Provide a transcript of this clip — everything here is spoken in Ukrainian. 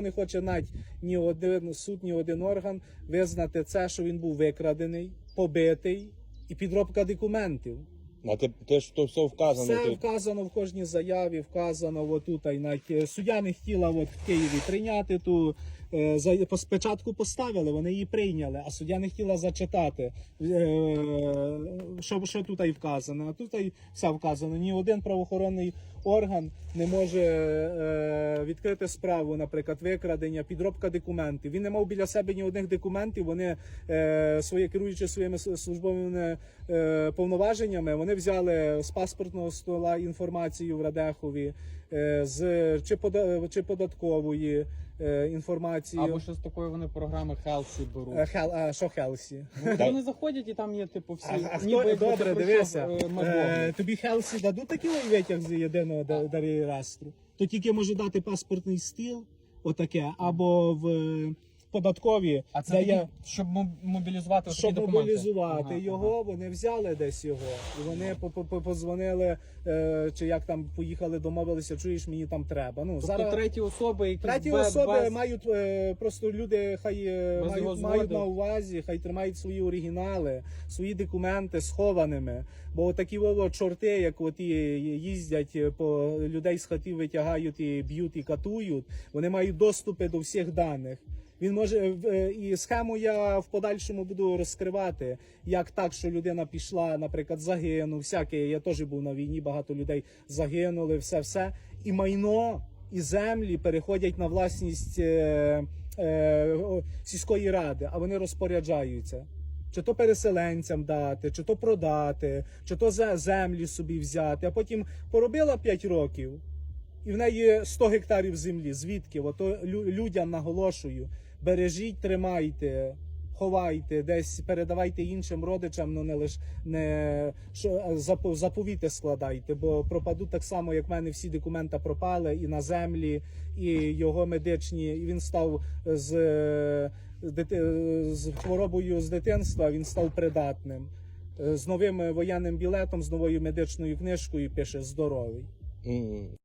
Не хоче навіть ні один суд, ні один орган визнати це, що він був викрадений, побитий і підробка документів. А те, те ж то все вказано. Все тут. вказано в кожній заяві, вказано отут, і навіть е, суддя не хотіла от в Києві прийняти ту е, спочатку поставили, вони її прийняли, а суддя не хотіла зачитати, е, що, що тут вказано. А тут все вказано. Ні один правоохоронний орган не може е, відкрити справу, наприклад, викрадення, підробка документів. Він не мав біля себе ні одних документів. Вони е, своє керуючи своїми службовими е, повноваженнями, вони взяли з паспортного стола інформацію в Радехові, е, з чи, пода, чи податкової е, інформації. Або що з такої вони програми Хелсі беруть. Е, Хел, а, що Хелсі? Ну, вони заходять і там є типу всі. А, а хто добре, пройшов, дивися. е, Е, тобі Хелсі дадуть такий витяг з єдиного да- реєстру. То тільки може дати паспортний стіл, отаке, або в е, податкові, А це де тоді, щоб мобілізувати такі щоб документи. мобілізувати Ага, його, вони взяли десь його. І вони по- по- позвонили, е, чи як там поїхали, домовилися, чуєш, мені там треба. Ну, Тобто зараз треті особи, які треті без, особи без... мають е, просто люди, хай е, Без мають, мають на увазі, хай тримають свої оригінали, свої документи схованими. Бо такі вово чорти, як от і їздять е, по людей з хатів, витягають і б'ють і катують, вони мають доступи до всіх даних. Він може е, і схему я в подальшому буду розкривати, як так, що людина пішла, наприклад, загинув. Всяке я теж був на війні, багато людей загинули, все, все. І майно, і землі переходять на власність е, е, сільської ради, а вони розпоряджаються. Чи то переселенцям дати, чи то продати, чи то за землі собі взяти, а потім поробила 5 років, і в неї 100 гектарів землі. Звідки? Ото людям наголошую: бережіть, тримайте, ховайте, десь передавайте іншим родичам, ну не лише не що заповіти складайте, бо пропадуть так само, як в мене всі документи пропали і на землі, і його медичні. І він став з, е, з хворобою з дитинства. Він став придатним. Е, З новим воєнним білетом, з новою медичною книжкою пише здоровий.